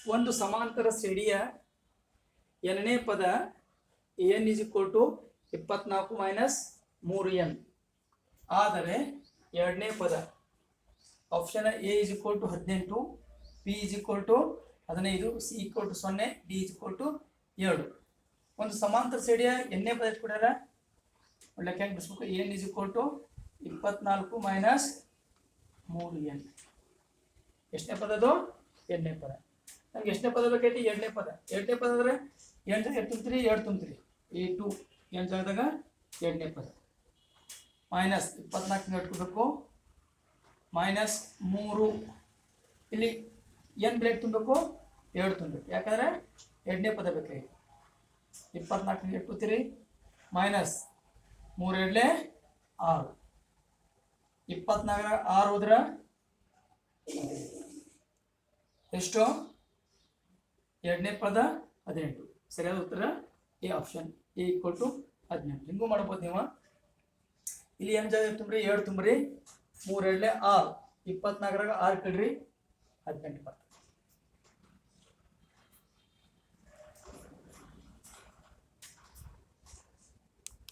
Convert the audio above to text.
ಒಂದು ಸಮಾಂತರ ಸೆಡಿಯ ಎರಡನೇ ಪದ ಎನ್ ಇಸ್ ಇಕ್ವಲ್ ಟು ಇಪ್ಪತ್ನಾಲ್ಕು ಮೈನಸ್ ಮೂರು ಎನ್ ಆದರೆ ಎರಡನೇ ಪದ option A is equal to ಹದಿನೆಂಟು ಪಿ ಇಸ್ ಇಕ್ವಲ್ ಟು ಹದಿನೈದು ಸಿ ಇಕ್ವಲ್ ಟು ಸೊನ್ನೆ ಡಿ ಇಸ್ ಇಕ್ವಲ್ ಟು ಏಳು. ಒಂದು ಸಮಾಂತರ ಸೆಡಿಯ ಎನ್ನೇ ಪದ ಕೊಡ್ಯಾರ? ಲೆಕ್ಕ ಹೆಂಗೆ ಬಿಡಿಸ್ಬೇಕು ಎನ್ ಇಸ್ ಇಕ್ವಲ್ ಟು ಇಪ್ಪತ್ನಾಲ್ಕು ಮೈನಸ್ ಮೂರು ಎನ್ ಎಷ್ಟನೇ ಪದ ಅದು ಎರಡನೇ ಪದ. ನಮ್ಗೆ ಎಷ್ಟನೇ ಪದ ಬೇಕೈತಿ ಎರಡನೇ ಪದ. ಎರಡನೇ ಪದ ಅಂದ್ರೆ ಎಂಟು ಎಷ್ಟು ತುಂಬ್ತೀರಿ ಎರಡು ತುಂಬ್ತೀರಿ ಈ ಟು ಎಂಟು ಜಾಗದಾಗ ಎರಡನೇ ಪದ. ಮೈನಸ್ ಇಪ್ಪತ್ನಾಲ್ಕು ಇಟ್ಕೋಬೇಕು ಮೈನಸ್ ಮೂರು. ಇಲ್ಲಿ ಏನು ಬ್ರೇಕ್ ತುಂಬಬೇಕು ಎರಡು ತುಂಬಬೇಕು ಯಾಕಂದ್ರೆ ಎರಡನೇ ಪದ ಬೇಕಾಗಿ ಇಪ್ಪತ್ನಾಲ್ಕು ಇಟ್ಕೋತೀರಿ ಮೈನಸ್ ಮೂರು ಎರಡಲೇ ಆರು. ಇಪ್ಪತ್ನಾಲ್ಕರ ಆರು ಹೋದ್ರ ಎಷ್ಟು? ಎರಡನೇ ಪದ ಹದಿನೆಂಟು. ಸರಿಯಾದ ಉತ್ತರ? A option A equal to ಹದಿನೆಂಟು. ಹಿಂಗೂ ಮಾಡ್ಬೋದು ನೀವು. ಇಲ್ಲಿ ಏನು ಜಾಗ ತುಂಬ್ರಿ ಎರಡು ತುಂಬ್ರಿ? ಮೂರು ಎರಡಲೇ ಆರು. ಇಪ್ಪತ್ನಾಲ್ಕರಾಗ ಆರು ಕಡ್ರಿ ಹದಿನೆಂಟು ಬರ್ತದೆ.